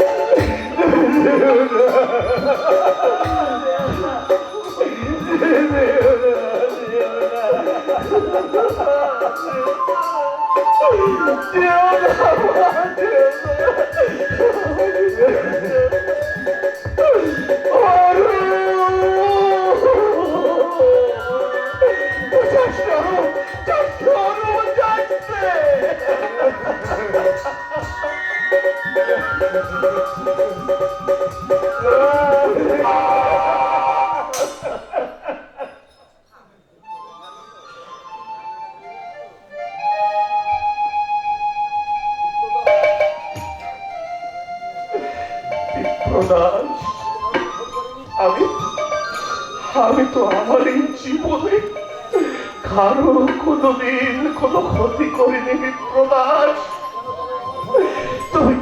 Deus! আমি আমি তো আমার এই জীবনে কারও কোনোদিন কোনো ক্ষতি করিনি প্রদাস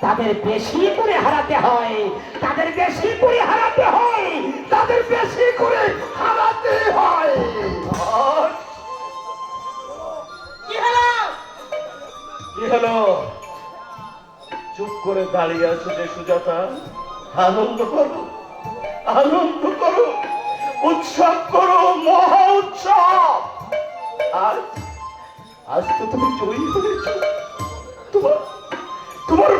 তাদের বেশি করে হারাতে হয়। তাদের বেশি করে হারাতে হয়। তাদের বেশি করে হারাতে হয়। কি হলো? চুপ করে দাঁড়িয়ে আছো যে সুজাতা। আনন্দ করো। আনন্দ করো। উৎসব করো মহা উৎসব। আর আজ তো তুমি জয়ী হয়েছ। তোমার তোমার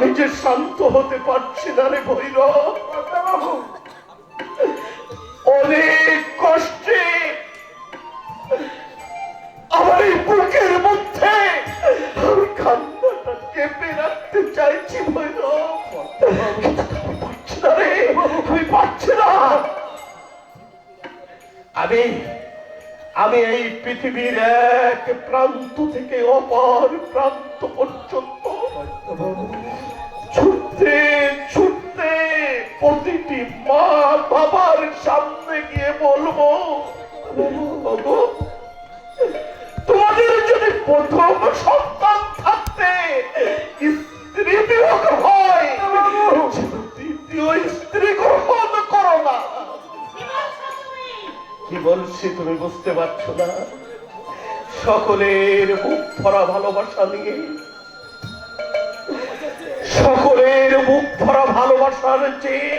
আমি যে শান্ত হতে পারছি না রে ভৈরব। অনেক কষ্টে আমার এই বুকের মধ্যে আমি চেপে রাখতে চাইছি পারছি না রে আমি পারছি না। আমি আমি এই পৃথিবীর এক প্রান্ত থেকে অপর প্রান্ত পর্যন্ত প্রতিটি মা বাবার সামনে গিয়ে বলব তোমাদের যদি প্রথম সন্তান থাকতে স্ত্রী হয় স্ত্রী গ্রহণ করো না। কি বলছি তুমি বুঝতে পারছ না? সকলের মুখ ভরা ভালোবাসা নিয়ে, সকলের মুখ ভরা ভালোবাসার চেয়ে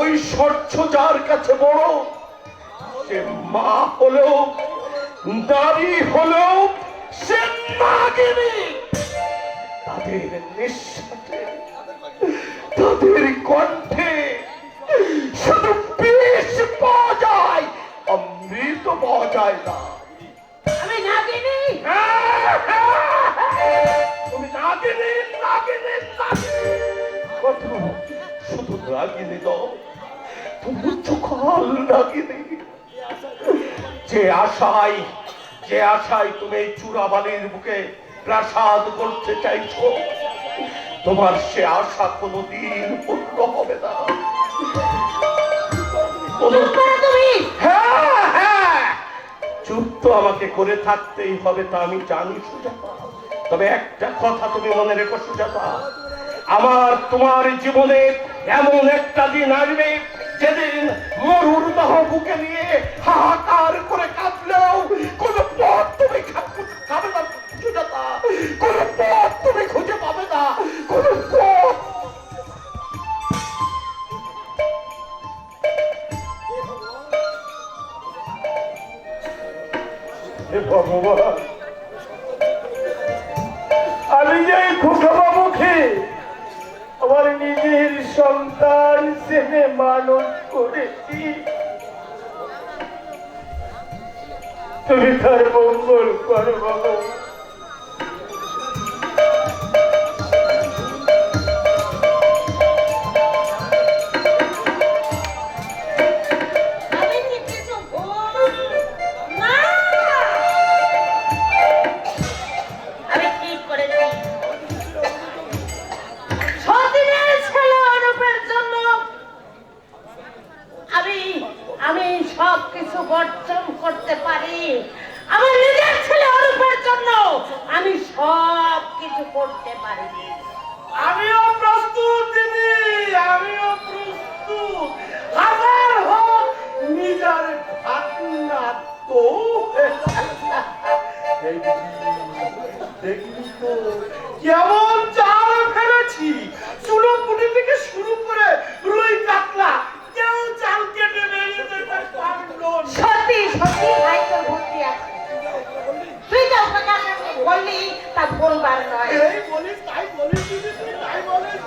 ওই স্বচ্ছ যার কাছে বড় সে মা হলেও নারী হলেও সে নাগিনী। তাদের নিঃশ্বাসে তাদের কণ্ঠে শুধু বিষ পাওয়া যায় অমৃত পাওয়া যায় না। আমি নাগিনি। তুমি নাগিনি নাগিনি। তুমি চোখাল নাগিনি যে আশায় যে আশায় তুমি এই চূড়াবালির বুকে প্রাসাদ করতে চাইছো তোমার সে আশা কোনোদিন পূর্ণ হবে না। হ্যাঁ হ্যাঁ। চুপ তো আমাকে করে থাকতেই হবে তা আমি জানি সুজাতা। তবে একটা কথা তুমি মনে রেখো সুজাতা। আমার তোমার জীবনে এমন একটা দিন আসবে, যেদিন মরুর দেহ বুকে নিয়ে হাহাকার করে কাঁদলেও কোন পথ তুমি খাবে না, সুজাতা। কোন পথ তুমি তুমি তার মঙ্গল করো বাবু কেমন চাল ফেলেছি? চুলো পুটি থেকে শুরু করে রুই কাতলা কেউ চাল কেটে বেরিয়ে যেতে পারল সত্যি সত্যি ভাই তোর আছে। তুই তো বললি তা বলবার নয়। এই বলিস তাই বলিস তুই তাই বলিস।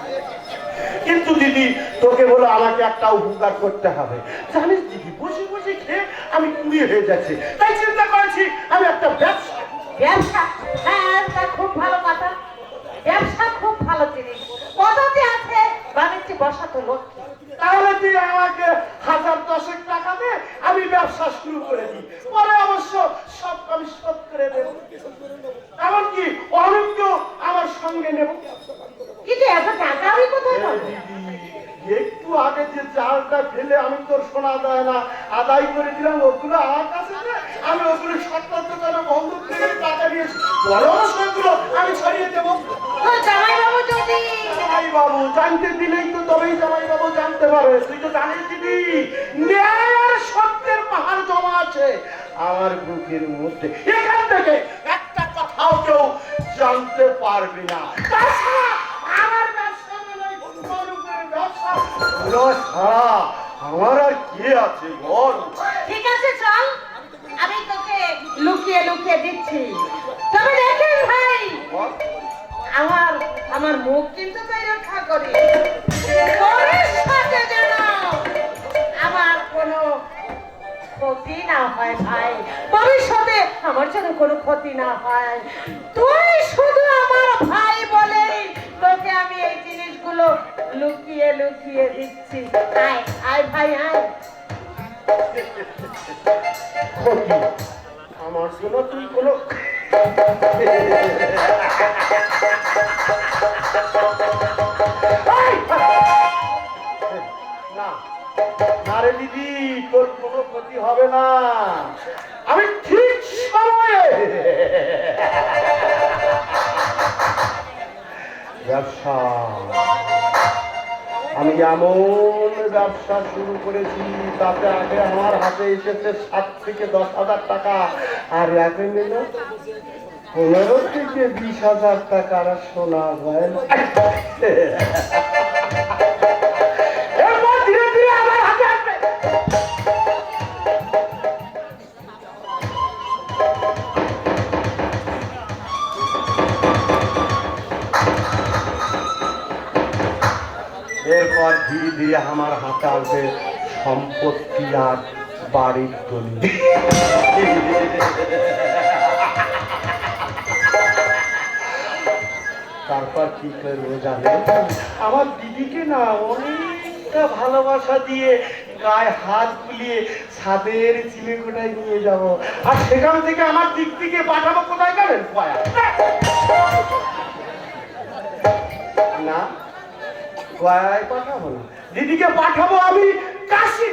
কিন্তু দিদি তোকে বলো আমাকে একটা উপকার করতে হবে। জানিস দিদি বসে বসে খেয়ে আমি কুড়ি হয়ে যাচ্ছি। তাই চিন্তা করেছি আমি একটা ব্যবসা ব্যবসা? হ্যাঁ তা খুব ভালো কথা। ব্যবসা খুব ভালো জিনিস পদ্ধতি আছে বাণিজ্য বসা তো লক্ষ্য তাহলে তুই আমাকে হাজার দশেক টাকা দে আমি ব্যবসা শুরু করে দিই। পরে অবশ্য সব আমি শোধ করে দেবো। এমনকি অনেককেও আমার সঙ্গে নেব। কিন্তু এত টাকা আমি কোথায় পাবো? একটু আগে যে চালটা ফেলে আমি তোর শোনা যায় না আদায় করে দিলাম ওগুলো আমার কাছে। আমি ওগুলো সত্তর দোকানে বন্ধ করে টাকা নিয়েছি বড় জানতে দিলেই তো তবেই জামাই বাবু জানতে পারে। তুই তো জানিস দিদি ন্যায় আর সত্যের পাহাড় জমা আছে আমার বুকের মধ্যে। এখান থেকে একটা কথাও কেউ জানতে পারবে না। আমার ব্যবসা ব্যবসা। ছাড়া আমার আর কি আছে বল? ঠিক আছে চল। আমি তোকে লুকিয়ে লুকিয়ে দিচ্ছি। তবে দেখেন ভাই। আমার আমার মুখ কিন্তু তাই রক্ষা করি। আমার কোনো ক্ষতি না হয় ভাই। ভবিষ্যতে আমার যেন কোনো ক্ষতি না হয়। তুই শুধু আমার ভাই বলে তোকে আমি এই জিনিসগুলো লুকিয়ে লুকিয়ে দিচ্ছি। আয় আয় ভাই, আয়। আমার জন্য তুই কোনো! না না রে দিদি ক্ষতি হবে না। আমি ঠিক সময়ে ব্যবসা আমি এমন ব্যবসা শুরু করেছি, তাতে আগে আমার হাতে এসেছে সাত থেকে দশ হাজার টাকা। আর এখন নিল পনেরো থেকে বিশ হাজার টাকার সোনা গয়না। এরপর এরপর ধীরে ধীরে আমার হাতে আসবে সম্পত্তি আর বাড়ির দলিল। তারপর কি করব জানে? আমার দিদিকে না অনেকটা ভালোবাসা দিয়ে গায়ে হাত বুলিয়ে ছাদের চিলে কোটায় নিয়ে যাব। আর সেখান থেকে আমার দিক থেকে পাঠাবো কোথায় পয়া। না পাঠাবো দিদিকে পাঠাবো আমি, কাশি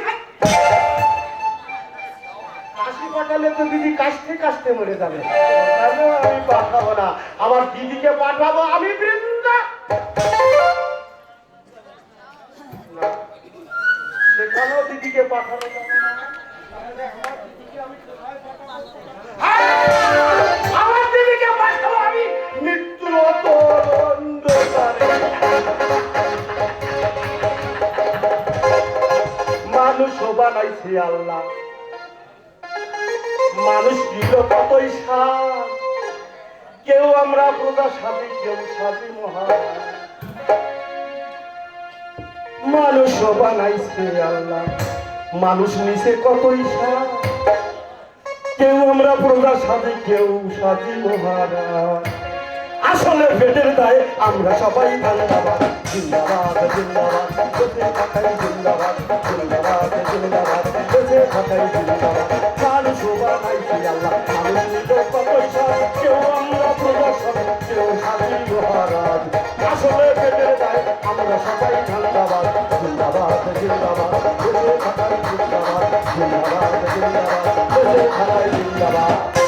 কাশি পাঠালে তো দিদি কাশতে কাশতে মরে যাবে আমি, পাঠাবো না আমার দিদিকে পাঠাবো আমি, বৃন্দা দিদিকে না। আমার দিদিকে পাঠাবো? আমি অতল অন্ধকারে। বানাইছে আল্লাহ। মানুষ দিল কতই কেউ আমরা প্রজা সাজি কেউ সাজি মহারাজ। মানুষও বানাইছে আল্লাহ। মানুষ নিছে কতই সার। কেউ আমরা প্রজা সাজি কেউ সাজি মহারাজ। আসলে পেটের দায়ে আমরা সবাই ধন্যবাদ জিন্দাবাদ আমরা সবাই জিন্দাবাদ জিন্দাবাদ বেঁচে থাকাই জিন্দাবাদ জিন্দাবাদ জিন্দাবাদ। থাকাই জিন্দাবাদ।